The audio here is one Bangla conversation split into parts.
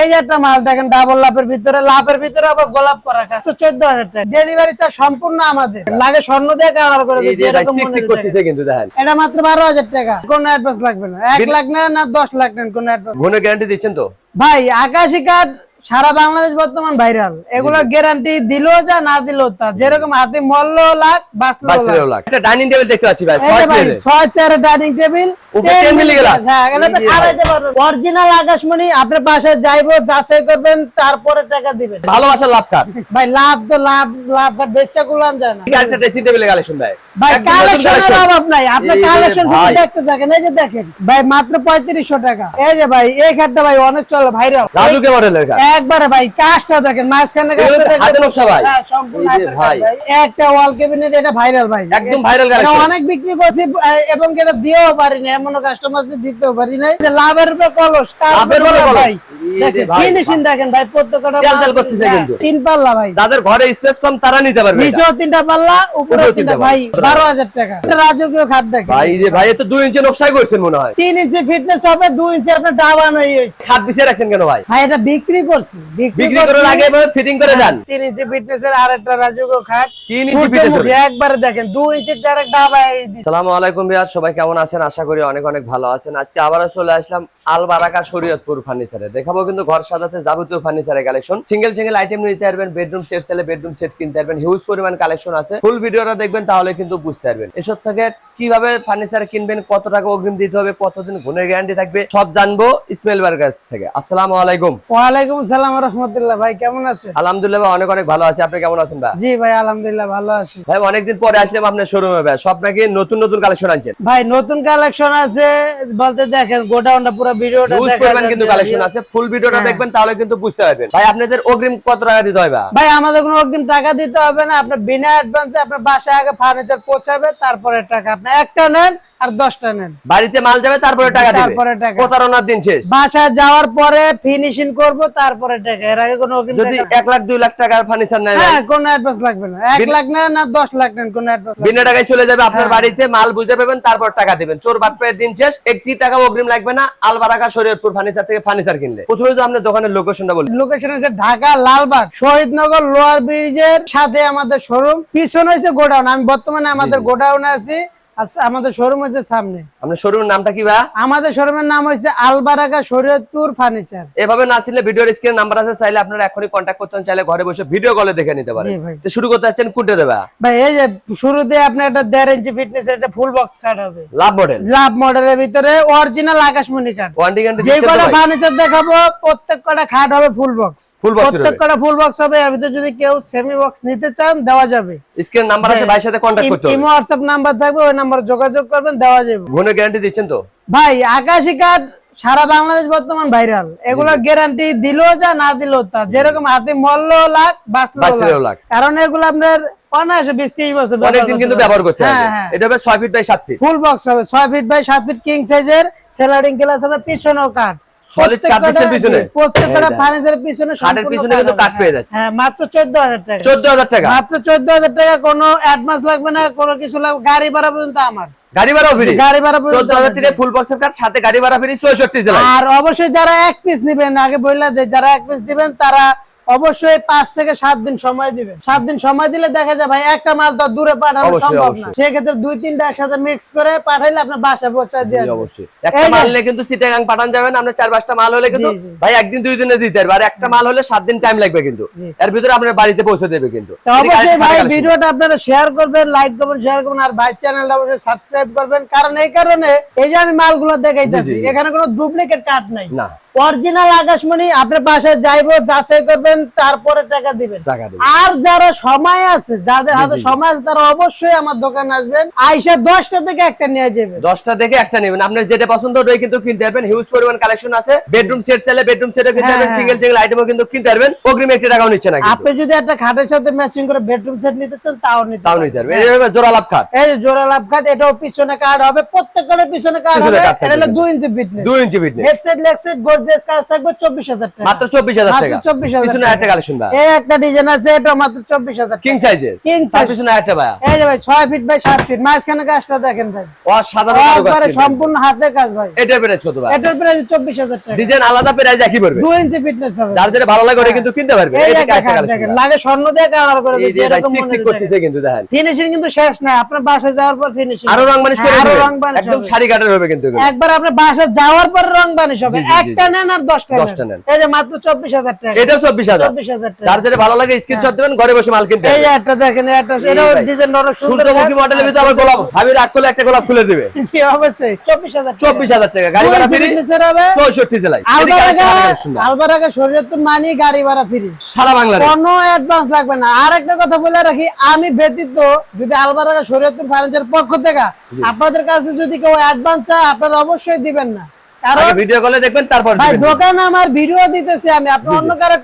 এই যে একটা মাল দেখেন ডাবল লাভের ভিতরে লাভের ভিতরে আবার গোলাপ করা তো চোদ্দ হাজার টাকা। ডেলিভারি চার্জ সম্পূর্ণ আমাদের। লাগে স্বর্ণ দিয়ে কালার করে। করতেছে কিন্তু দেখেন। এটা মাত্র বারো হাজার টাকা। কোনো অ্যাডভান্স লাগবে না। এক লাখ নেন না দশ লাখ নেন কোনো অ্যাডভান্স ঘনের গ্যারান্টি দিচ্ছেন তো? ভাই আকাশি কার্ড সারা বাংলাদেশ বর্তমান ভাইরাল। এগুলোর গ্যারান্টি দিলেও যা না দিলেও তা। যেরকম হাতে মরলেও লাখ বাঁচলেও লাখ। ডাইনিং টেবিল দেখতে পাচ্ছি ভাই ছয় চারে ডাইনিং টেবিল উপরে 10 মিলি গ্লাস। এগুলো তো এই যে খাওয়াইতে পারবেন। অরিজিনাল আকাশমণি আপনার পাশে যাইবো যাচাই করবেন তারপরে টাকা দিবেন। ভালোবাসার লাভ কার? ভাই লাভ তো লাভ লাভ আর বেচা গুলান যায় না। ড্রেসিং টেবিলের কালেকশন ভাই। ভাই কালেকশনের অভাব নাই। আপনি কালেকশন দেখতে থাকেন এই যে দেখেন। ভাই মাত্র পঁয়ত্রিশশো টাকা। এই যে ভাই এই খাটটা ভাই অনেক চলে ভাইরাল। রাজুকে মডেলের কার একবারে ভাই কাজটা দেখেন মাঝখানে। হাতে নকশা ভাই। হ্যাঁ, ভাই। একটা ওয়াল ক্যাবিনেট এটা ভাইরাল ভাই। একদম অনেক বিক্রি করছি এবং এটা দিয়েও পারি না এমন কাস্টমার দিতেও পারি না যে লাভের উপরে কলস লাভের উপরে উপরে ভাই এই যে ভাই, ফিনিশিং দেখেন ভাই প্রত্যেকটা তেল তেল করতেছে হ্যাঁ, কিন্তু। তিন পাল্লা ভাই। যাদের ঘরে স্পেস কম তারা নিতে পারবে তিনটা পাল্লা তিনটা ভাই পাল্লা। বারো হাজার টাকা। রাজকীয় খাট দেখেন। ভাই ভাই ইঞ্চি নকশাই করছেন মনে হয়। তিন ইঞ্চি ফিটনেস হবে ইঞ্চি আপনার ডাবান হয়ে গেছে। খাট বিছিয়ে রাখছেন কেন ভাই? ভাই এটা বিক্রি করছি বিক্রি করার আগে ফিটিং করে যান তিন ইঞ্চি ফিটনেস এর আরেকটা রাজকীয় খাট। ইঞ্চি fitness দেখেন ইঞ্চি ডাইরেক্ট আলাইকুম সবাই কেমন আছেন? আশা করি অনেক অনেক ভালো আছেন। আজকে আবারও চলে আসলাম আল বারাকা শরীয়তপুর ফার্নিচারে দেখাবো কিন্তু ঘর সাজাতে যাবতীয় ফার্নিচারের কালেকশন সিঙ্গেল সিঙ্গেল আইটেম নিতে পারবেন বেডরুম সেট চাইলে বেডরুম সেট কিনতে পারবেন। হিউজ পরিমাণ কালেকশন আছে। ফুল ভিডিওটা দেখবেন তাহলে কিন্তু বুঝতে পারবেন। এসব থেকে কীভাবে ফার্নিচার কিনবেন কত টাকা অগ্রিম দিতে হবে কতদিন গুণের গ্যারান্টি থাকবে সব জানব ইসমাইল বার কাছ থেকে। আসসালামু আলাইকুম। ওয়ালাইকুম সালাম রহমতুল্লাহ ভাই কেমন আছেন? আলহামদুলিল্লাহ ভাই, অনেক অনেক ভালো আছি। আপনি কেমন আছেন ভাই? জি ভাই আলহামদুলিল্লাহ ভালো আছি। ভাই অনেকদিন পরে আসলাম আপনার শোরুমে ভাই। সব নাকি নতুন নতুন কালেকশন আনছেন? ভাই নতুন কালেকশন আছে বলতে দেখেন গোডাউনটা পুরো ভিডিওটা। কিন্তু কালেকশন আছে। ফুল ভিডিওটা হ্যাঁ। দেখবেন তাহলে কিন্তু বুঝতে পারবেন। ভাই আপনাদের অগ্রিম কত টাকা দিতে হবে ভাই? আমাদের কোনো অগ্রিম টাকা দিতে হবে না। বিনা অ্যাডভান্সে আপনার বাসায় আগে ফার্নিচার পৌঁছাবে তারপরে টাকা। আপনি একটা নেন আর দশটা নেন। বাড়িতে মাল যাবে তারপরে টাকা দিবে। তারপরে টাকা। প্রতারণার দিন শেষ। বাসায় যাওয়ার পরে ফিনিশিং করব তারপরে টাকা। এর আগে কোনো যদি টাকা এক লাখ দুই লাখ টাকার ফার্নিচার নেয় হ্যাঁ কোনো অ্যাডভান্স লাগবে না। এক বিন- লাখ নেন না দশ লাখ নেন কোনো অ্যাডভান্স বিনা টাকায় চলে যাবে আপনার হ্যাঁ। বাড়িতে মাল বুঝে পাবেন তারপর টাকা দিবেন। চোর বাটপায়ের দিন শেষ একটি টাকা অগ্রিম লাগবে না। আলবারাকা শরীয়তপুর ফার্নিচার থেকে ফার্নিচার কিনলে। প্রথমে তো আপনার দোকানের লোকেশনটা বলি। লোকেশন হচ্ছে ঢাকা লালবাগ শহীদনগর লোয়ার ব্রিজের সাথে আমাদের শোরুম পিছনে হচ্ছে গোডাউন। আমি বর্তমানে আমাদের। গোডাউনে আছি। আচ্ছা আমাদের শোরুম হচ্ছে সামনে। আপনার শোরুমের নামটা কি ভাই? আমাদের শোরুমের নাম হচ্ছে আলবারাকা শরীয়তপুর ফার্নিচার এভাবে না ভিডিওর স্ক্রিনে নাম্বার আছে চাইলে আপনারা এখনই কন্ট্যাক্ট করতে চাইলে ঘরে বসে ভিডিও কলে দেখে নিতে পারেন। তো শুরু করতে কোনটা দেবা? ভাই এই যে শুরুতে আপনার একটা দেড় ইঞ্চি ফিটনেস একটা ফুল বক্স কাট হবে। লাভ মডেল লাভ মডেলের ভিতরে অরিজিনাল আকাশমণি কাট যে কটা ফার্নিচার দেখাবো প্রত্যেক কটা খাট হবে ফুল বক্স ফুল বক্স প্রত্যেক কটা ফুল বক্স হবে এর ভিতরে যদি কেউ সেমি বক্স নিতে চান দেওয়া যাবে। স্ক্রিন নাম্বার আছে ভাইয়ের সাথে কন্ট্যাক্ট করতে হবে। ইমো হোয়াটসঅ্যাপ নাম্বার থাকবে ওই নাম্বার যোগাযোগ করবেন দেওয়া যাবে। ঘনের গ্যারান্টি দিচ্ছেন তো? ভাই আকাশি কার্ড সারা বাংলাদেশ বর্তমান ভাইরাল। এগুলো গ্যারান্টি দিলেও যা না দিলেও তা। যেরকম হাতে মল্ল লাখ বাঁচলেও লাখ। কারণ এগুলো আপনার অনায়াসে বিশ ত্রিশ বছর ব্যবহার অনেকদিন কিন্তু ব্যবহার করতে হবে। হ্যাঁ হ্যাঁ। এটা হবে ছয় ফিট বাই সাত ফিট ফুল বক্স হবে। ছয় ফিট বাই সাত ফিট কিং সাইজের সেলারিং ক্লাস হবে পিছনেও কাঠ Solid কাঠ দিচ্ছেন পিছনে? প্রত্যেকটা ফার্নিচারের পিছনে খাটের পিছনে কিন্তু হবে। পেয়ে যাচ্ছে। হ্যাঁ মাত্র চোদ্দ হাজার টাকা? মাত্র কোনো অ্যাডভান্স লাগবে না কোনো কিছু লাগবে গাড়ি ভাড়া পর্যন্ত আমার। গাড়ি ভাড়া ফ্রি গাড়ি ভাড়া পর্যন্ত টাকা ফুল বক্সের সাথে গাড়ি ভাড়া ফ্রি আর অবশ্যই যারা এক পিস নিবেন আগে বললা যে যারা এক পিস দিবেন তারা অবশ্যই পাঁচ থেকে সাত দিন সময় দিবেন। সাত দিন সময় দিলে দেখা যায় ভাই একটা মাল তো দূরে পাঠানো সম্ভব না। সেক্ষেত্রে দুই তিনটা একসাথে মিক্স করে পাঠাইলে আপনার বাসায় পৌঁছা দিয়ে অবশ্যই। একটা মাল নিলে কিন্তু চিটাগাং পাঠান যাবেন আপনার চার পাঁচটা মাল হলে কিন্তু। ভাই একদিন দুই দিনে দিতে পারবে। আর একটা মাল হলে সাত দিন টাইম লাগবে কিন্তু। এর ভিতরে আপনার বাড়িতে পৌঁছে দেবে কিন্তু। অবশ্যই ভাই ভিডিওটা আপনারা শেয়ার করবেন লাইক করবেন শেয়ার করবেন আর ভাই চ্যানেলটা অবশ্যই সাবস্ক্রাইব করবেন। কারণ এই কারণে এই যে আমি মালগুলো দেখাইতেছি। এখানে কোনো ডুপ্লিকেট কাট নাই। না। অরিজিনাল আকাশমণি আপনার বাসায় যাইবো যাচাই করবেন তারপরে টাকা দিবেন। আর যারা সময় আছে যাদের হাতে সময় আছে তারা অবশ্যই আমার দোকানে আসবেন। আইসা দশটা থেকে একটা নিয়ে যাবেন। দশটা দেখে একটা নেবেন। আপনার যেটা পছন্দ ওটাই কিন্তু কিনতে পারবেন। হিউজ পরিমাণ কালেকশন আছে। বেডরুম সেট চাইলে বেডরুম সেটও কিনতে পারবেন। সিঙ্গেল সিঙ্গেল আইটেমও কিন্তু কিনতে পারবেন। অগ্রিম একটি টাকাও নিচ্ছে না আপনি যদি একটা খাটের সাথে ম্যাচিং করে বেডরুম সেট নিতে চান তাও নিতে তাও নিতে পারবেন। এটা জোড়া লাভ খাট এই জোড়া লাভ কাট এটাও পিছনে কার্ড হবে। প্রত্যেকটার পিছনে কার্ড হবে। এটা হলো কিন্তু। দুই ইঞ্চি ফিটনেস দুই inch fitness headset leg set gorgeous Godrej কাজ থাকবে চব্বিশ হাজার টাকা। মাত্র চব্বিশ হাজার মাত্র টাকা? 24,000 পিছনে টাকা। একটা কালেকশন ভাই। এই একটা ডিজাইন আছে এটা মাত্র চব্বিশ হাজার কিং সাইজের King তার size। পিছনে একটা ভাই। এই যে ভাই ছয় ফিট বাই সাত ফিট মাঝখানে কাজটা দেখেন ভাই। ও সাধারণ একবারে সম্পূর্ণ হাতের কাজ ভাই। এটার প্রাইস কত ভাই? এটার প্রাইস চব্বিশ হাজার টাকা। ডিজাইন আলাদা প্রাইস একই পড়বে। দু ইঞ্চি ফিটনেস হবে। যার যেটা ভালো লাগে ওটা কিন্তু কিনতে পারবে। একটা কালেকশন লাগে স্বর্ণ দিয়ে কালার করে ভাই সিক সিক করতেছে কিন্তু দেখেন। ফিনিশিং কিন্তু শেষ না আপনার বাসায় যাওয়ার পর ফিনিশিং আরও রং মানিশ করে আরও রং বানিশ একদম শাড়ি কাটার হবে কিন্তু একবার আপনার বাসায় যাওয়ার পর রং বানিশ হবে। একটা। নেন আর দশটা দশটা নেন। নেন। এই যে মাত্র চব্বিশ হাজার টাকা। এটা চব্বিশ হাজার। চব্বিশ হাজার টাকা। যার যেটা ভালো লাগে স্ক্রিনশট দিবেন ঘরে বসে মাল কিনতে এই একটা দেখেন একটা এই ডিজাইন অনেক সুন্দর সূর্যমুখী মডেলের ভিতরে আবার গোলাপ। ভাবি রাগ করলে একটা গোলাপ খুলে দিবে। অবশ্যই। চব্বিশ হাজার চব্বিশ হাজার টাকা। গাড়ি ভাড়া ফ্রি হবে চৌষট্টি জেলায়। আলবারাগা আরেকটা আলবারাগা শরীয়তুল মানি গাড়ি ভাড়া ফ্রি সারা বাংলার কোনো অ্যাডভান্স লাগবে না। আর একটা কথা বলে রাখি আমি ব্যতীত যদি আলবারাগা শরীয়তুল ফার্নিচার পক্ষ থেকে আপনাদের কাছে যদি কেউ অ্যাডভান্স চায় আপনারা অবশ্যই দিবেন না। কারণ ভিডিও কলে দেখবেন তারপর ভাই দোকান আমার ভিডিও দিতেছে আমি আপনি অন্য কারও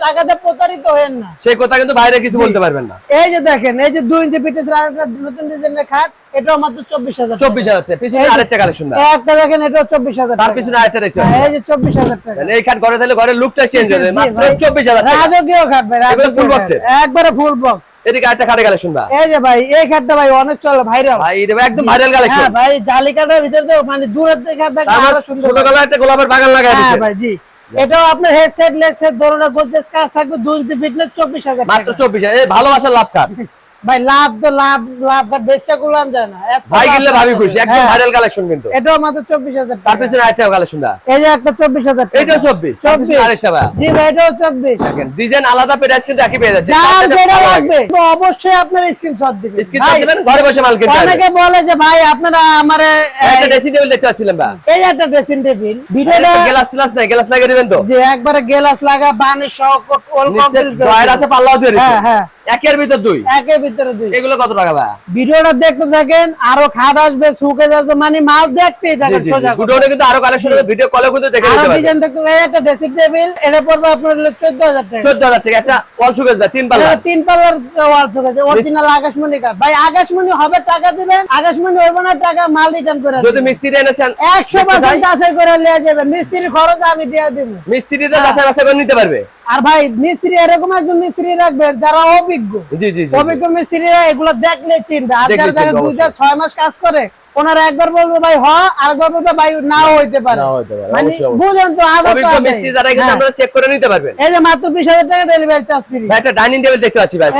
প্রতারিত হয়েন না। সেই কথা কিন্তু বাইরে কিছু বলতে পারবেন না। এই যে দেখেন এই যে দুই ইঞ্চি পিটের আরেকটা নতুন ডিজাইনের খাট এটাও মাত্র চব্বিশ হাজার চব্বিশ হাজার টাকা। পিছনে আরেকটা কালেকশন দাও। একটা দেখেন এটাও চব্বিশ হাজার তার পিছনে আরেকটা দেখতে পাচ্ছেন এই যে চব্বিশ হাজার টাকা। এই খাট ঘরে থাকলে ঘরের লুকটা চেঞ্জ হয়ে যাবে মাত্র ভাই। টাকা। রাজকীয় খাট ভাই এগুলো রাজকীয় full box একবারে ফুল বক্স এদিকে আরেকটা খাটে কালেকশন দাও। এই যে ভাই এই খাটটা ভাই অনেক চলে ভাইরাল ভাই এটা একদম ভাইরাল কালেকশন হ্যাঁ ভাই জালি কাটার ভিতরে তো মানে দূরের থেকে খাট আরও সুন্দর একটা গোলাপের বাগান হ্যাঁ দিয়েছে ভাই জি। এটাও আপনার হেডসেট লেগসেট ধরনের গোদরেজ কাজ থাকবে দুই ইঞ্চি ফিটনেস চব্বিশ হাজার মাত্র টাকা। চব্বিশ হাজার। এই ভালোবাসার লাভ কাট ভাই লাভ তো লাভ লাভ বেচা গুলান যায় না। ভাই কিনলে ভাবি খুশি একদম হ্যাঁ, ভাইরাল কালেকশন কিন্তু। এটাও মাত্র চব্বিশ হাজার তার পিছনে আরেকটা কালেকশন দাও এই যে একটা চব্বিশ হাজার টাকা। এইটাও চব্বিশ। তার পিছনে 24 আরেকটা ভাই জি ভাই এটাও চব্বিশ। দেখেন ডিজাইন আলাদা প্রাইস কিন্তু একই পেয়ে যাচ্ছে। যার যেটা লাগবে তো অবশ্যই আপনার স্ক্রিনশট দিবেন। স্ক্রিনশট দিবেন ঘরে বসে মাল কিনতে অনেকে বলে যে ভাই আপনারা আমারে একটা ড্রেসিং টেবিল দেখতে পাচ্ছিলাম ভাই এই একটা ড্রেসিং টেবিল ভিডিওটা গ্লাস গ্লাস নাই গ্লাস লাগিয়ে দিবেন তো। যে একবারে গেলাস লাগা বানি সহ অল কমপ্লিট আছে পাল্লাও দিয়ে হ্যাঁ হ্যাঁ। একের ভিতর দুই? একের ভিতরে দুই। এগুলো কত টাকা ভাই? ভিডিওটা দেখতে থাকেন আরও খাট আসবে সুকে আসবে মানে মাল দেখতেই থাকেন সোজা। দুটোরে কিন্তু আরও কালেকশন হবে ভিডিও কলে কিন্তু দেখে নিতে পারবেন। ডিজাইন দেখতে এই একটা ড্রেসিং টেবিল এটা পড়বে আপনার চোদ্দ হাজার টাকা। 14000 টাকা একটা অল সুগেজ ভাই তিন পাল্লা। তিন পাল্লার ওয়াল আছে অরিজিনাল আকাশমণি কাঠ ভাই আকাশমণি হবে টাকা দিবেন আকাশমণি হইব না টাকা মাল রিটার্ন করে যদি মিস্ত্রি এনেছেন একশো দেখতে চাই, পার্সেন্ট যাচাই করে লিয়ে যাবে মিস্ত্রির খরচ আমি দিয়ে দিব। মিস্ত্রিতে যাচাই বাছাই করে নিতে পারবে। আর ভাই মিস্ত্রি এরকম একজন মিস্ত্রি রাখবেন যারা অভিজ্ঞ। অভিজ্ঞ মিস্ত্রিরা এগুলো দেখলে চিনবে। আর যারা দুই ছয় মাস কাজ করে ওনারা একবার বলবে ভাই হ। আরেকবার বলবে ভাই নাও হইতে পারে। নাও হইতে পারে, মানে। বুঝেন তো আবার যারা কিন্তু হ্যাঁ। আপনারা চেক করে নিতে পারবেন। এই যে মাত্র বিশ হাজার টাকা ডেলিভারি চার্জ ফ্রি ভাই একটা ডাইনিং টেবিল দেখতে পাচ্ছি ভাই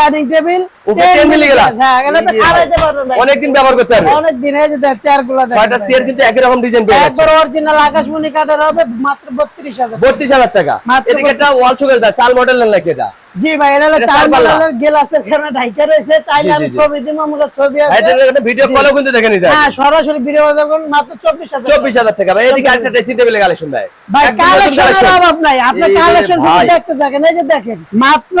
ডাইনিং টেবিল উপরে 10 মিলি গ্লাস। হ্যাঁ এটা খাওয়াইতে পারবেন ভাই। অনেকদিন ব্যবহার করতে পারবে অনেক দিন এই যে দেখ চেয়ারগুলো ছয়টা চেয়ার কিন্তু একই রকম ডিজাইন পেয়ে যাচ্ছে। একবার অরিজিনাল আকাশমণি কাঠের হবে মাত্র বত্রিশ হাজার বত্রিশ হাজার টাকা। মাত্র এদিকে একটা ওয়াল ভাই চাল মডেল নাকি এটা? জি ভাই এটা হলো চার চার পাল্লার গ্লাসের ঢাইকা রয়েছে। চাইলে আমি ছবি দিব আমাকে ছবি আছে। এটা ভিডিও কলেও কিন্তু দেখে নিতে হ্যাঁ সরাসরি ভিডিও দেখুন মাত্র চব্বিশ হাজার চব্বিশ হাজার টাকা। ভাই এদিকে একটা ড্রেসিং টেবিল কালেকশন ভাই ভাই একদম নতুন কালেকশনের অভাব নাই। আপনি কালেকশন শুধু দেখতে থাকেন। এই যে দেখেন মাত্র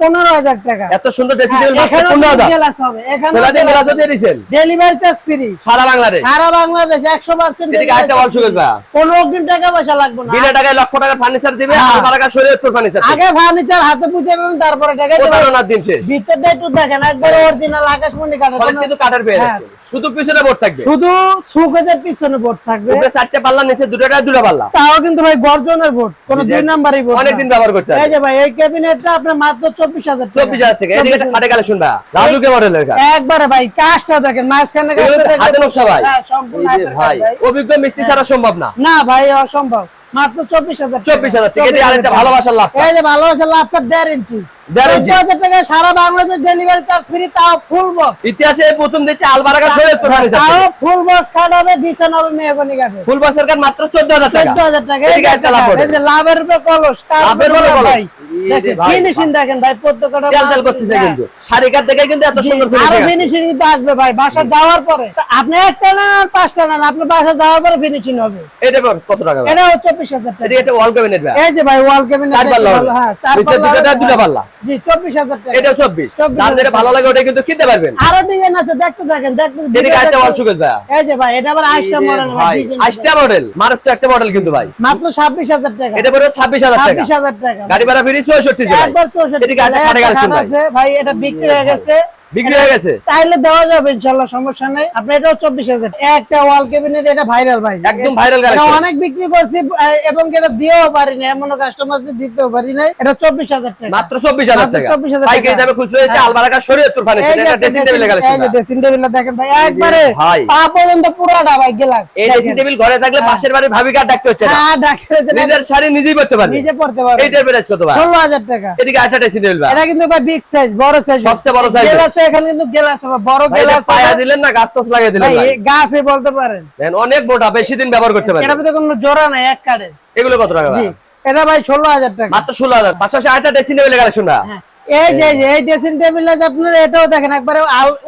পনেরো হাজার টাকা। এত সুন্দর ড্রেসিং হ্যাঁ, টেবিল মাত্র এখানেও পনেরো হাজার। গ্লাস হবে। এখানে সেলাদি গ্লাসও দিয়ে দিচ্ছেন ডেলিভারি চার্জ ফ্রি সারা বাংলাদেশ। সারা বাংলাদেশ একশো পার্সেন্ট এদিকে আরেকটা ওয়াল সুগেজ ভাই কোনো অগ্রিম টাকা পয়সা লাগবে না। বিনা টাকায় লক্ষ টাকার ফার্নিচার দিবে হ্যাঁ। আর টাকা শরীয়তপুর ফার্নিচার আগে ফার্নিচার হাতে পুঁতে পাবেন তারপরে টাকা দেবেন দিন শেষ। ভিতরটা একটু দেখেন একবার অরিজিনাল আকাশমণি কাঠের কিন্তু কাটার পেয়ে হ্যাঁ। যাচ্ছে। শুধু পিছনে বোর্ড থাকবে। শুধু সুখেদের পিছনে বোর্ড থাকবে। উপরে চারটে পাল্লা নিচে দুটো দুটো পাল্লা। তাও কিন্তু ভাই গর্জনের বোর্ড কোন দুই নাম্বারই বোর্ড অনেকদিন ব্যবহার করতে এই যে ভাই এই ক্যাবিনেটটা আপনার মাত্র চব্বিশ হাজার টাকা। চব্বিশ হাজার টাকা। এদিকে একটা 24,000 খাটে কালেকশন ভাই রাজুকে মডেলের কাজ। একবারে ভাই কাজটা দেখেন মাঝখানে কাজটা হাতে হ্যাঁ, সম্পূর্ণ ভাই। অভিজ্ঞ মিস্ত্রি ছাড়া সম্ভব না। না ভাই অসম্ভব। মাত্র চব্বিশ হাজার চব্বিশ হাজার আরেকটা ভালোবাসার লাভ ভালোবাসার লাভটা দেড় ইঞ্চি। দেড় ইঞ্চি। চোদ্দ হাজার টাকা সারা বাংলাদেশ ডেলিভারি চার্জ ফ্রি তাও ফুল বক্স ইতিহাসে প্রথম দিচ্ছে আলবারাকা শরীয়তপুর তাও ফুল বক্স কাঠ হবে বিছান মেহগনি কাঠে ফুল বাসের কাজ মাত্র চোদ্দ হাজার টাকা। চোদ্দ হাজার টাকা। এই এদিকে লাভ এই যে লাভের উপরে কলস লাভের উপরে উপরে কলস। ভাই এই রে ভাই, ফিনিশিং দেখেন ভাই প্রত্যেকটা তেল তেল করতেছে। কিন্তু। শাড়ি কাট দেখে কিন্তু এত সুন্দর ফিনিশিং আছে। ফিনিশিং কিন্তু আসবে ভাই বাসা যাওয়ার পরে। আপনি একটা আর পাঁচটা নেন আপনার বাসা যাওয়ার পরে ফিনিশিং হবে। এটা কত- কত টাকা এটা হচ্ছে চব্বিশ হাজার টাকা। এদিকে ওয়াল ক্যাবিনেট ভাই এই যে ভাই ওয়াল ক্যাবিনেট চার পাল্লা হ্যাঁ চার পাল্লা দুটো দুটো। পাল্লা। জি চব্বিশ হাজার টাকা। এটা 24 যার যেটা ভালো লাগে ওটা কিন্তু কিনতে পারবেন। আরও ডিজাইন আছে দেখতে থাকেন দেখতে এদিকে একটা ওয়াল দেখতে- ভাই এই যে ভাই এটা আবার আইসটা মডেল ভাই আইসটা মডেল মারাত্মক একটা মডেল কিন্তু ভাই। মাত্র ছাব্বিশ হাজার টাকা। এটা ছাব্বিশ হাজার টাকা। গাড়ি ভাড়া ফিরি একবার এদিকে একটা আছে। ভাই এটা বিক্রি হয়ে গেছে। বিক্রি হয়ে গেছে? চাইলে দেওয়া যাবে ইনশাল্লাহ সমস্যা নেই। আপনি এটাও চব্বিশ হাজার। একটা ওয়াল কেবিনেট এটা ভাইরাল ভাই। একদম ভাইরাল কালেকশন অনেক বিক্রি করছি এবং এটা দিয়েও পারি না এমন কাস্টমারদের দিতেও পারি না এটা চব্বিশ হাজার টাকা। মাত্র চব্বিশ হাজার মাত্র টাকা। 24,000 পাইকারি টাকা। দামে খুচরো হয়েছে হ্যাঁ। আলবারাকা শরীয়তপুর ফার্নিচার এটা ড্রেসিং টেবিল কালেকশন এই যে dressing table-টা দেখেন ভাই একবারে পা পর্যন্ত পুরোটা ভাই গ্লাস এই ড্রেসিং টেবিল ঘরে থাকলে পাশের বাড়ির ভাবিকে ডাকতে হচ্ছে না। হ্যাঁ নিজের শাড়ি নিজেই পারবে। নিজে পড়তে পারবে। এইটার প্রাইস কত ভাই? ষোলো হাজার টাকা। এদিকে একটা ড্রেসিং টেবিল ভাই। এটা কিন্তু ভাই বিগ সাইজ বড় সাইজ সবচেয়ে বড়। গ্লাস এখানে কিন্তু গ্লাস হবে বড় এটা গ্লাস পায়া দিলেন না গাছ টাছ লাগিয়ে দিলেন ভাই গাছে বলতে পারেন। অনেক মোটা বেশি দিন ব্যবহার করতে পারবেন ভিতরে কোনো জোড়া নাই এক কার্ডের এগুলো কত টাকা? জি এটা ভাই ষোলো হাজার টাকা। মাত্র ষোলো হাজার। পাশাপাশি আরেকটা ড্রেসিং টেবিল কালেকশন না? হ্যাঁ। এই যে এই ড্রেসিং টেবিল আপনার এটাও দেখেন একবারে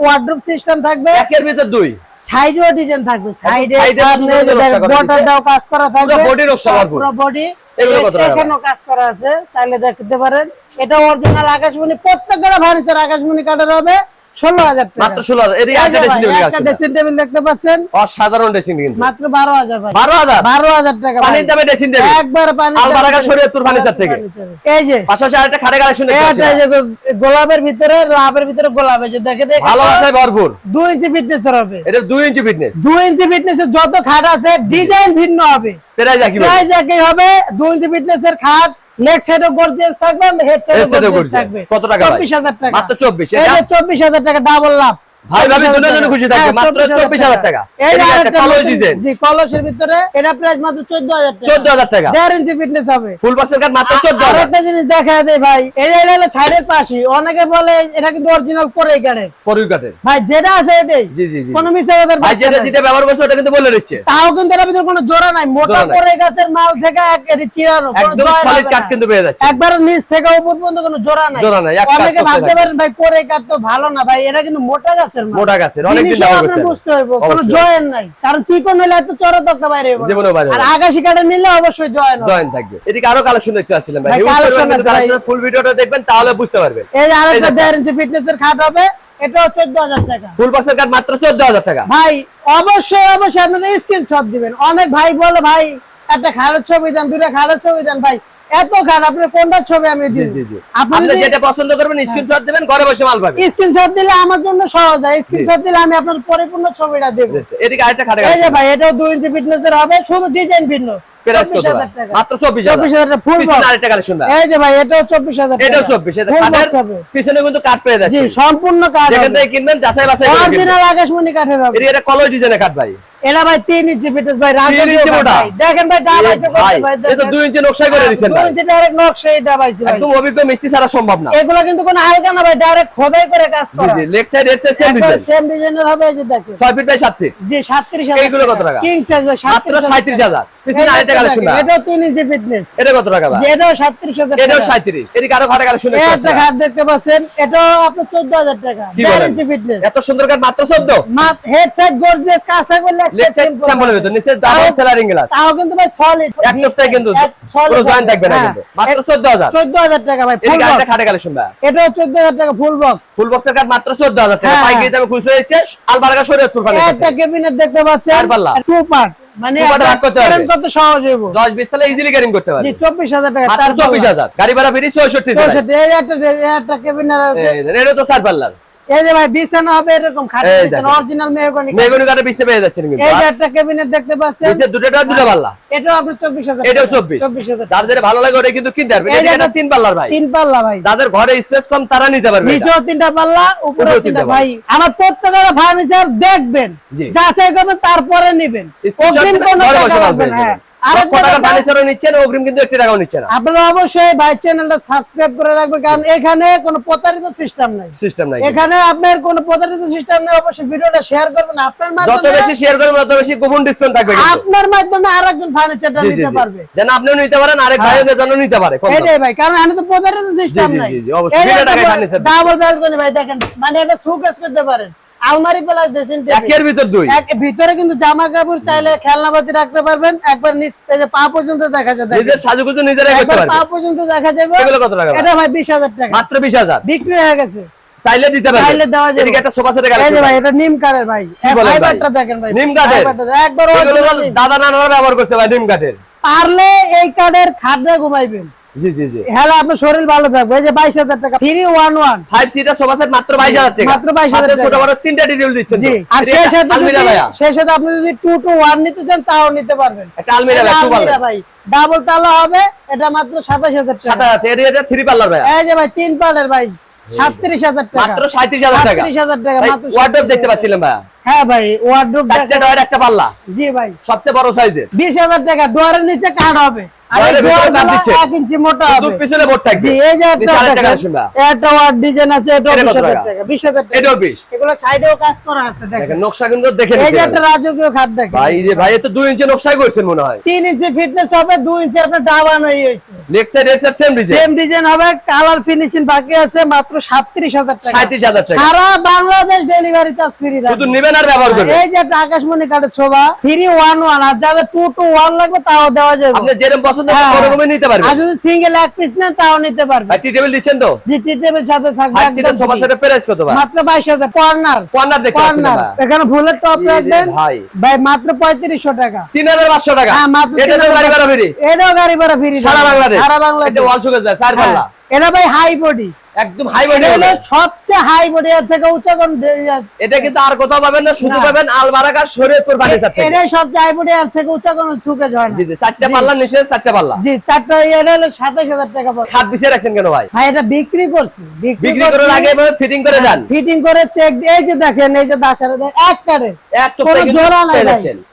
ওয়ার্ড্রোব সিস্টেম থাকবে। একের ভিতর দুই। সাইডেও ডিজাইন থাকবে। সাইডে সামনে করে করা কাজ করা থাকবে। পুরো body নকশা পুরো বডি এগুলো কত টাকা? এখানেও কাজ করা আছে। চাইলে দেখতে পারেন। এটা অরিজিনাল আকাশমণি প্রত্যেকটা ফার্নিচার আকাশমণি কাঠের হবে ষোলো হাজার মাত্র ষোলো হাজার একটা ড্রেসিং টেবিল টেবিল দেখতে পাচ্ছেন? অসাধারণ ড্রেসিং কিন্তু। মাত্র বারো হাজার বারো হাজার বারো হাজার টাকা পানির দামে ড্রেসিং টেবিল একবার পানি আলবারাকা শরীয়তপুর ফার্নিচার থেকে। এই যে। পাশাপাশি আরেকটা খাটে কালেকশন এটা যে গোলাপের ভিতরে লাভের ভিতরে গোলাপ। এই যে দেখেন ভালোবাসায় ভরপুর। দুই ইঞ্চি ফিটনেস হবে। এটা দুই ইঞ্চি ফিটনেস দুই ইঞ্চি ফিটনেস এর যত খাট আছে ডিজাইন ভিন্ন হবে। প্রাইস একই হবে? দুই ইঞ্চি ফিটনেস এর খাট লেগ সাইডও গর্জিয়াস থাকবে হেড সাইডও। থাকবে কত টাকা ভাই? চব্বিশ হাজার টাকা মাত্র 24 এই এটা? যে চব্বিশ হাজার টাকা ডাবল লাভ ভাই ভাবি 24,000 দুজনে খুশি হ্যাঁ, মাত্র 24000 টাকা। এই ডিজাইন জি কলসের ভিতরে এটা প্রাইস মাত্র চোদ্দ হাজার টাকা। 14000 টাকা। ইঞ্চি ফিটনেস হবে। ফুল কাট মাত্র 14000 আরেকটা জিনিস দেখা যায় ভাই এই যে এটা হলো পাশে। অনেকে বলে এটা কিন্তু অরিজিনাল করেই কাটে পরুই কাটে ভাই যেটা আছে এটাই। জি জি জি। কোনো ভাই যেটা যেটা ব্যবহার করছে ওটা কিন্তু বলে দিচ্ছে। তাও কিন্তু এর ভিতরে কোনো জোড়া নাই। মোটা জোড়া গাছের মাল থেকে চিরানো একদম সলিড কাট কিন্তু পেয়ে যাচ্ছে। একবার নিচ থেকে উপর পর্যন্ত কোনো জোড়া নাই। জোড়া নাই, অনেকে ভাবতে পারেন ভাই করে কাট তো ভালো না। ভাই এটা কিন্তু মোটা গাছের মোটা গাছের অনেক দিন ব্যবহার করতে বুঝতে হইব কোনো জয়েন নাই। কারণ চিকন হলে এত চড়া তক্তা বাইরে হইব না। বাইরে আর হবে না। নিলে অবশ্যই জয়েন হবে। জয়েন থাকবে। এদিকে আরও কালেকশন দেখতে পাচ্ছিলেন ভাই। ভাই, হিউজ collection পরিমাণ আছে ভাই। ফুল ভিডিওটা দেখবেন তাহলে বুঝতে পারবেন। এই আরেকটা যে- ইঞ্চি ফিটনেস খাট হবে এটাও চোদ্দ হাজার টাকা ফুল বক্সের কাট মাত্র 14000 টাকা। ভাই অবশ্যই অবশ্যই আপনারা স্ক্রিনশট দিবেন। অনেক ভাই বলে ভাই একটা খাটের ছবি দেন দুটা খাটের ছবি দেন ভাই এত আপনি কোনটা ছবি আমি জি আপনি যেটা পছন্দ করবেন স্ক্রিনশট দিবেন ঘরে বসে মাল পাবেন। স্ক্রিনশট দিলে আমার জন্য সহজ হয়। স্ক্রিনশট দিলে আমি আপনার পরিপূর্ণ ছবিটা দেব। এদিকে আরেকটা খাটে এই যে ভাই এটাও দুই ইঞ্চি ফিটনেস এর হবে শুধু ডিজাইন ভিন্ন। প্রাইস কত 24,000 মাত্র 24000 চব্বিশ হাজার। টাকা ফুল পিছনে আরেকটা কালেকশন ভাই এই যে ভাই এটাও চব্বিশ হাজার এটাও 24 এটা কাঠের পিছনে কিন্তু কাট পেয়ে জি সম্পূর্ণ কাঠ যেখান থেকে কিনবেন যাচাই বাছাই করে কিনবেন। অরিজিনাল আকাশমণি কাঠের হবে। এদিকে এটা কলর ডিজাইনের কাট ভাই। এটা ভাই ইঞ্চি ফিটনেস ভাই ইঞ্চি মোটা। দেখেন ভাই ডাব আছে ভাই এটা দেখেন। দুই ইঞ্চি নকশা করে ইঞ্চি ডাইরেক্ট নকশা এটা পাইছি ভাই। একদম অভিজ্ঞ মিস্ত্রি ছাড়া সম্ভব না। এগুলো কিন্তু কোনো হালকা না ভাই ডাইরেক্ট খোদাই করে কাজ করা। জি লেগ সাইড এর সেম ডিজাইন সেম ডিজাইনের হবে এই যে দেখেন। 6 ফিট বাই 7 ফিট জি 37 এগুলো কত টাকা? কিং সাইজ ভাই মাত্র 37 37000 পিছনে আরেকটা কালেকশন এটাও তিন ইঞ্চি ফিটনেস এটা কত টাকা ভাই এটাও 37000 এটাও 37 এদিকে আরও খাটে কালেকশন এই একটা ঘাট দেখতে পাচ্ছেন এটাও আপনার 14000 টাকা। 4 ইঞ্চি ফিটনেস এত সুন্দর কাট মাত্র 14 মাত হেড সাইড গর্জিয়াস কাজ থাকবে লেগ লেগ সাইড স্যাম্পলের ভিতর নিচে ডাবল সেলারিং গ্লাস তাও কিন্তু ভাই সলিড এক কিন্তু পুরো জয়েন থাকবে না কিন্তু। মাত্র 14000 14000 টাকা ভাই ফুল এদিকে আরেকটা বক্স খাটে কালেকশন ভাই এটাও 14000 টাকা ফুল বক্স ফুল বক্সের কাট মাত্র 14000 টাকা। হ্যাঁ, পাইকারি দামে খুচরো হচ্ছে আলবারাকা শরীয়তপুর ফার্নিচার একটা দেখতে পাচ্ছেন। চার পাল্লা। টু পার্ট মানে। কত সহজ হইব। 10 20 তাহলে ইজিলি ক্যারিং করতে পারবে। জি 24000 টাকা মাত্র চার পাল্লা। 24000 গাড়ি ভাড়া ফ্রি 64 টাকা একটা একটা ক্যাবিনেট আছে। এটা তো চার পাল্লার। এই যে ভাই বিছানা হবে এরকম খাট এই বিছানা অরিজিনাল মেহগনি মেগুনি কাটে বিচতে পেয়ে যাচ্ছেন কিন্তু এই যে একটা ক্যাবিনেট দেখতে পাচ্ছেন। নিচে দুটোটা দুটো পাল্লা। এটাও আপনার 24000 এটাও 24 24000 যার যেটা ভালো লাগে ওটা কিন্তু কিনতে পারবে। এটা তিন পাল্লার ভাই। তিন পাল্লা ভাই। যাদের ঘরে স্পেস কম তারা নিতে পারবে নিচেও তিনটা পাল্লা উপরেও তিনটা ভাই। আমার প্রত্যেকটা ফার্নিচার দেখবেন। যাচাই করবেন তারপরে নেবেন। অগ্রিম কোনো ঘরে টাকা লাগবে না হ্যাঁ আপনারা অবশ্যই ভাই চ্যানেলটা সাবস্ক্রাইব করে রাখবেন কারণ এখানে কোনো প্রতারিত সিস্টেম নাই। সিস্টেম নাই এখানে আপনার কোনো প্রতারিত সিস্টেম নেই অবশ্যই ভিডিওটা শেয়ার করবেন। আপনার যত মাধ্যমে বেশি শেয়ার করবেন তত বেশি কুপন ডিসকাউন্ট থাকবে আপনার মাধ্যমে আরেকজন ফার্নিচারটা জি জি নিতে পারবে। যেন আপনিও নিতে পারেন আরেক ভাইও যেন নিতে পারে এটাই ভাই কারণ এখানে তো প্রতারিত সিস্টেম নাই। জি, জি, অবশ্যই। বিনা টাকায় furniture দিচ্ছে। ডাবল ব্যালকনি ভাই দেখেন। মানে এটা সুকেস করতে পারেন। আলমারি প্লাস ড্রেসিং একের ভিতর দুই। এক ভিতরে কিন্তু জামা কাপড় চাইলে খেলনাপাতি রাখতে পারবেন। একবার নিচ যে পা পর্যন্ত দেখা দেখেন। নিজের সাজুগুজু নিজেরাই করতে একবার পারবে। পা পর্যন্ত দেখা যাবে। এগুলো কত টাকা এটা ভাই বিশ হাজার টাকা। মাত্র বিশ হাজার। বিক্রি হয়ে গেছে। চাইলে দিতে পারবে। চাইলে দেওয়া যাবে। এদিকে একটা সোফা সেটের এই ভাই এটা নিম কাঠের ভাই? ফাইবারটা দেখেন ভাই। নিম কাঠের? একবার দাদা নানারা ব্যবহার করতে ভাই নিম কাঠের। পারলে এই কাঠের খাটে ঘুমাইবেন। জি জি জি। হ্যালো আপনার শরীর ভালো থাকবে। এই যে বাইশ হাজার টাকা three one one five seater sofa set মাত্র বাইশ হাজার টাকা। মাত্র 22,000 হাতে ছোট বড় তিনটা ডিটেল দিচ্ছেন জি। আর সেই সাথে আলমিরা যদি ভাইয়া। সেই সাথে আপনি যদি টু টু ওয়ান নিতে চান তাও নিতে পারবেন। একটা আলমিরা ভাই এটা টু ভাই ডাবল তালা হবে এটা মাত্র সাতাশ হাজার সাত টাকা এটা এই যে ভাই ভাই মাত্র মাত্র ওয়ার্ডরোব দেখতে পাচ্ছিলাম ভাইয়া? হ্যাঁ ভাই ওয়ার্ডরোব একটা পাল্লা জি ভাই। সবচেয়ে বড় সাইজের বিশ হাজার টাকা ডোয়ারের নিচে কাঠ হবে। মনে হয়। তিন ইঞ্চি ফিটনেস হবে দুই ইঞ্চি আপনার ডাবান হয়ে হবে কালার ফিনিশিং বাকি আছে মাত্র সাতত্রিশ হাজার টাকা। সাঁত্রিশ হাজার টাকা। সারা বাংলাদেশ ডেলিভারি চার্জ ফ্রি শুধু নেবেন আর ব্যবহার করবেন। এই যে আকাশমণি কাঠের ছোবা থ্রি ওয়ান ওয়ান আর যাদের টু টু ওয়ান লাগবে তাও দেওয়া যাবে। যেরকম পছন্দ হ্যাঁ। ওরকমই নিতে পারবে আর যদি সিঙ্গেল এক পিস নেন তাও নিতে পারবে আর টি টেবিল দিচ্ছেন তো? জি টি টেবিল সাথে থাকবে আর সেটা সোফা সেটের প্রাইস কত ভাই? মাত্র বাইশ হাজার কর্নার কর্নার দেখতে পাচ্ছেন এখানে ফুলের টপ রাখবেন। ভাই। ভাই মাত্র পঁয়ত্রিশশো টাকা। তিন হাজার পাঁচশো টাকা। হ্যাঁ মাত্র এটা তো গাড়ি ভাড়া ফ্রি। এটাও গাড়ি ভাড়া ফ্রি। সারা বাংলাদেশ। সারা বাংলাদেশ। এটা ওয়াল সুগার যায় হ্যাঁ। পাল্লা এটা ভাই হাই বডি একদম হাই এটা সবচেয়ে হাই এর থেকে উচ্চ কোন এটা কিন্তু আর কোথাও পাবেন না শুধু পাবেন আলবারাকার শরীয়তপুর ফার্নিচার থেকে এটাই সবচেয়ে হাই এর থেকে উচ্চ কোন সুকেজ হয় জি জি চারটে পাল্লা নিচে চারটে পাল্লা। জি চারটা এটা হলো সাতাশ হাজার টাকা পড়ে খাট বিছিয়ে রাখছেন কেন ভাই? ভাই এটা বিক্রি করছি। বিক্রি করার আগে ফিটিং করে যান ফিটিং করে চেক এই যে দেখেন এই যে দাসারে এক কারে। এক কোনো টুকটাই জোড়া নাই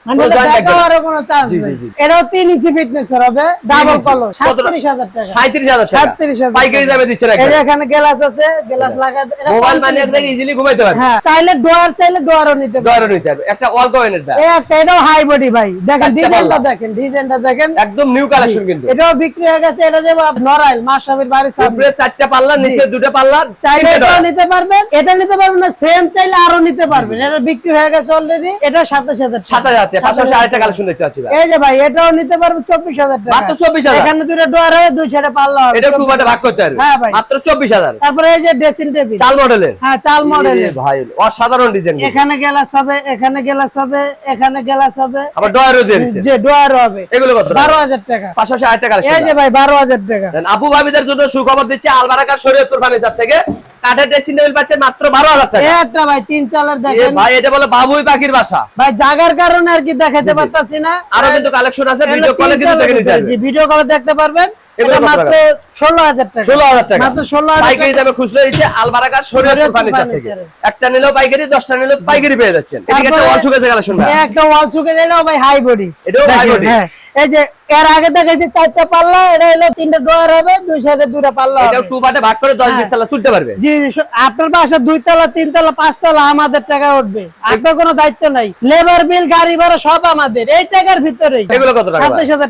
মানে কোনো এটা। দেখারও কোনো চান্স জি, জি, নেই। এটাও তিন ইঞ্চি ফিটনেস হবে। ডাবল সাতত্রিশ হাজার টাকা। সাঁত্রিশ হাজার টাকা। সাতত্রিশ হাজার পাইকারি দামে দিচ্ছেন এখানে গ্লাস আছে গ্লাস হ্যাঁ। লাগা মোবাইল মানে একদম ইজিলি ঘুমাইতে পারবে। হ্যাঁ চাইলে চাইলে নিতে পারবে। নিতে পারবে। একটা এটা এটাও হাই বডি ভাই। দেখেন ডিজাইনটা দেখেন ডিজাইনটা দেখেন। একদম নিউ কালেকশন কিন্তু। এটাও বিক্রি হয়ে গেছে এটা যে নরাইল মাশরাফির বাড়ি সামনে। চারটা পাল্লা নিচে দুটো পাল্লা চাইলে এটাও নিতে পারবেন এটা নিতে পারবেন না সেম চাইলে আরও নিতে পারবেন। এটা বিক্রি হয়ে গেছে অলরেডি এটা 27000 পাশাপাশি আরেকটা কালেকশন দেখতে পাচ্ছি এই যে ভাই এটাও নিতে পারবেন 24000 টাকা। মাত্র 24000 এখানে দুটো ডোর হয়ে দুই ছেড়ে পাল্লা এটা খুব একটা ভাগ করতে পারবে হ্যাঁ ভাই। মাত্র 24000 কালার তারপরে এই যে ড্রেসিং টেবিল চাল মডেলের। হ্যাঁ চাল মডেলের। ভাই অসাধারণ ডিজাইন এখানে গ্লাস হবে এখানে গ্লাস হবে এখানে গ্লাস হবে। আবার ডয়ারও দিয়েছে যে ডয়ার হবে। এগুলো কত 12000 টাকা। 560 টাকা এই যে ভাই 12000 টাকা। আবু ভাবিদের জন্য সুখবর দিচ্ছি আলবারাকার শরীয়তপুর ফার্নিচার থেকে। কাঠের ড্রেসিং টেবিল পাচ্ছেন মাত্র বারো হাজার টাকা। ভাই তিন চালের দেখেন। ভাই এটা বলে বাবুই পাখির বাসা। ভাই জাগার কারণে আর কি দেখাতে পারতাছি না। আরও কিন্তু কালেকশন আছে ভিডিও কলে কিন্তু দেখে নিতে ভিডিও কলে দেখতে পারবেন। এটা মাত্র ষোলো হাজার টাকা। ষোলো হাজার টাকা। মাত্র পাইকারি দামে খুচরো দিচ্ছে ফার্নিচার থেকে। একটা নিলেও পাইকারি দশটা নিলেও পাইকারি পেয়ে যাচ্ছেন। এটা একটা তারপরে- ওয়াল কালেকশন ভাই একটা ওয়াল চুকে এলো ভাই হাই বডি এটাও হাই বডি হ্যাঁ। এই যে এর আগে দেখাইছে চারটা পাল্লা এটা হলো তিনটা হবে দুই সাইডে দুইটা পাল্লা হবে। টু পার্টে ভাগ করে দশ হ্যাঁ। বিশ তুলতে পারবে। জি জি, আপনার বাসা দুই তলা তিন তলা পাঁচ তলা আমাদের টাকা উঠবে। আপনার কোনো দায়িত্ব নাই। লেবার বিল গাড়ি ভাড়া সব আমাদের। এই টাকার ভিতরেই। এগুলো কত টাকা?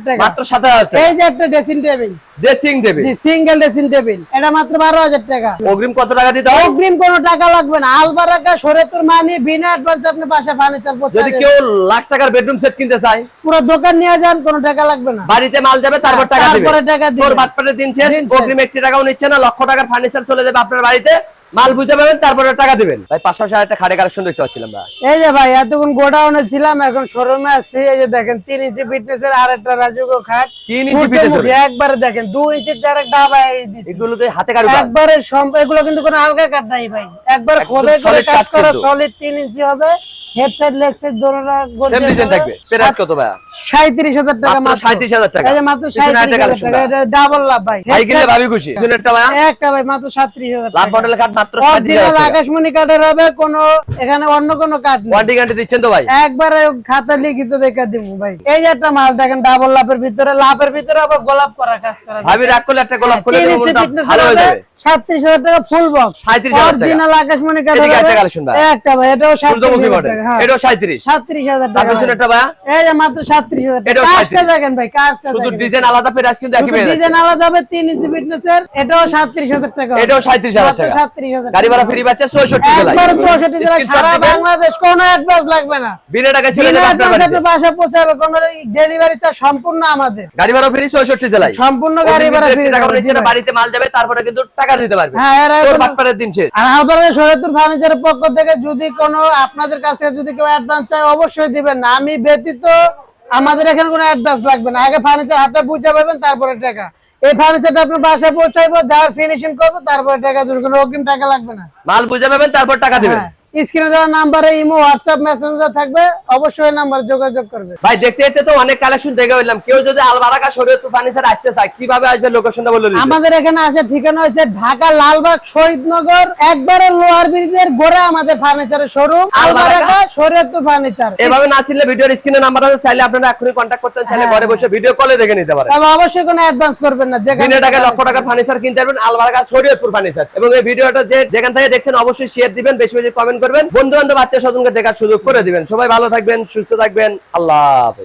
টাকা। মাত্র সাত হাজার টাকা। এই যে একটা dressing table dressing table single dressing table এটা মাত্র বারো হাজার টাকা। অগ্রিম কত টাকা দিতে হবে? অগ্রিম কোনো টাকা লাগবে না। আলবারাকা সরেতুর মানি বিনা অ্যাডভান্স আপনি বাসা ফার্নিচার যদি কেউ লাখ টাকার বেডরুম সেট কিনতে চায়? পুরো দোকান নিয়ে যান কোনো টাকা লাগবে না। বাড়িতে মাল যাবে তারপর টাকা দিবে। তারপরে টাকা দিবে। তোর বাটপাটের দিন শেষ অগ্রিম একটি টাকাও নিচ্ছে না লক্ষ টাকার ফার্নিচার চলে যাবে আপনার বাড়িতে। মাল বুঝতে পারবেন তারপরে টাকা দিবেন। ভাই পাঁচশো একটা খাড়ে কালেকশন দেখতে পাচ্ছিলাম ভাই। এই যে ভাই এতক্ষণ গোডাউনে ছিলাম এখন শোরুমে আছি। এই যে দেখেন তিন ইঞ্চি ফিটনেস এর আর একটা রাজুগো খাট। তিন ইঞ্চি ফুটে fitness এর। একবারে দেখেন দুই ইঞ্চি ডাইরেক্ট ডাবাই দিছি। এগুলোতে হাতে কারু একবারে সম- এগুলো কিন্তু কোনো আলগা কাট নাই ভাই। একবার খোদাই করে কাজ করা সলিড তিন ইঞ্চি হবে। হেড সাইড লেগ সাইড দোনোটা Same design থাকবে। প্রাইস কত ভাই? সাঁত্রিশ হাজার টাকা মাত্র মাত্র। 37,000 টাকা। এই মাত্র পিছনে সাঁত্রিশ একটা হাজার collection টাকা। এটা ডাবল লাভ ভাই। ভাই কিনলে ভাবি খুশি। শুনে একটা ভাই? একটা ভাই মাত্র সাঁত্রিশ হাজার লাভ টাকা। মডেলের কাঠ মাত্র অরিজিনাল আকাশমণি কাঠের হবে কোনো এখানে অন্য কোনো কাঠ নেই। ওয়ারেন্টি গ্যারান্টি দিচ্ছেন তো ভাই? একবারে খাতা লিখিত দেখে দিব ভাই। এই যে একটা মাল দেখেন ডাবল লাভের ভিতরে লাভের ভিতরে আবার গোলাপ করা কাজ করা ভাবি রাগ করলে একটা গোলাপ করে তিন দেবো ভালো হয়ে যাবে। সাতত্রিশ হাজার টাকা ফুল বক্স অরিজিনাল আকাশমণি একটা ভাই। এটাও সাতত্রিশ সূর্যমুখী হাজার মডেল টাকা হ্যাঁ। এটাও সাঁত্রিশ। সাতত্রিশ হাজার টাকা একটা ভাই। এই যে মাত্র সাতত্রিশ হাজার টাকা। কাজটা দেখেন ভাই কাজটা শুধু ডিজাইন আলাদা প্রাইস কিন্তু একই ডিজাইন আলাদা হবে তিন ইঞ্চি ফিটনেস এটাও সাতত্রিশ হাজার টাকা এটাও 37,000 মাত্র টাকা। 37,000 গাড়ি ভাড়া ফ্রি পাচ্ছে 64 জেলায় একবারে 64 সারা বাংলাদেশ কোনো অ্যাডভান্স লাগবে না। বিনা টাকায় ছেড়ে দেবে আপনার advance বাড়িতে। আপনার বাসা পৌঁছাবে কোনো ডেলিভারি চার্জ সম্পূর্ণ আমাদের। গাড়ি ভাড়া ফ্রি 64 জেলায় সম্পূর্ণ গাড়ি ভাড়া ফ্রি বাড়িতে মাল যাবে তারপরে কিন্তু টাকা দিতে পারবে। হ্যাঁ দিন শেষ। শরীয়তুল ফার্নিচারের পক্ষ থেকে যদি কোনো আপনাদের কাছ যদি কেউ অ্যাডভান্স চায় অবশ্যই দিবেন না। আমি ব্যতীত আমাদের এখানে কোনো অ্যাডভান্স লাগবে না। আগে ফার্নিচার হাতে বুঝে পাবেন তারপরে টাকা। এই ফার্নিচারটা আপনার বাসায় পৌঁছাইবো যা ফিনিশিং করব তারপরে টাকা দিবেন। কোনো অগ্রিম টাকা লাগবে না। মাল বুঝে পাবেন তারপর টাকা দিবেন। হ্যাঁ। স্ক্রিনে দেওয়া নাম্বারে ইমো হোয়াটসঅ্যাপ মেসেঞ্জার থাকবে। অবশ্যই নাম্বার যোগাযোগ করবে। ভাই দেখতে দেখতে তো অনেক কালেকশন দেখে ফেললাম। কেউ যদি আলবারাকা শরীয়তপুর ফার্নিচার আসতে চায় কীভাবে আসবে লোকেশনটা বলে দিন আমাদের এখানে আসার ঠিকানা হচ্ছে ঢাকা লালবাগ শহীদনগর। একবারে লোহার ব্রিজের গোড়া আমাদের ফার্নিচারের শোরুম আলবারাকা? শরীয়তপুর ফার্নিচার এভাবে না চিনলে ভিডিওর স্ক্রিনে নাম্বার আছে চাইলে আপনারা এখনই কন্ট্যাক্ট করতে চাইলে হ্যাঁ, ঘরে বসে ভিডিও কলে দেখে নিতে পারেন। তবে অবশ্যই কোনো অ্যাডভান্স করবেন না যেখানে দিনে টাকা লক্ষ টাকার ফার্নিচার কিনতে পারবেন আলবারাকা শরীয়তপুর ফার্নিচার এবং এই ভিডিওটা যে যেখান থেকে দেখছেন অবশ্যই শেয়ার দিবেন বেশি বেশি কমেন্ট করবেন। বন্ধু বান্ধব আত্মীয় স্বজনকে দেখার সুযোগ করে দিবেন। সবাই ভালো থাকবেন, সুস্থ থাকবেন। আল্লাহ হাফেজ।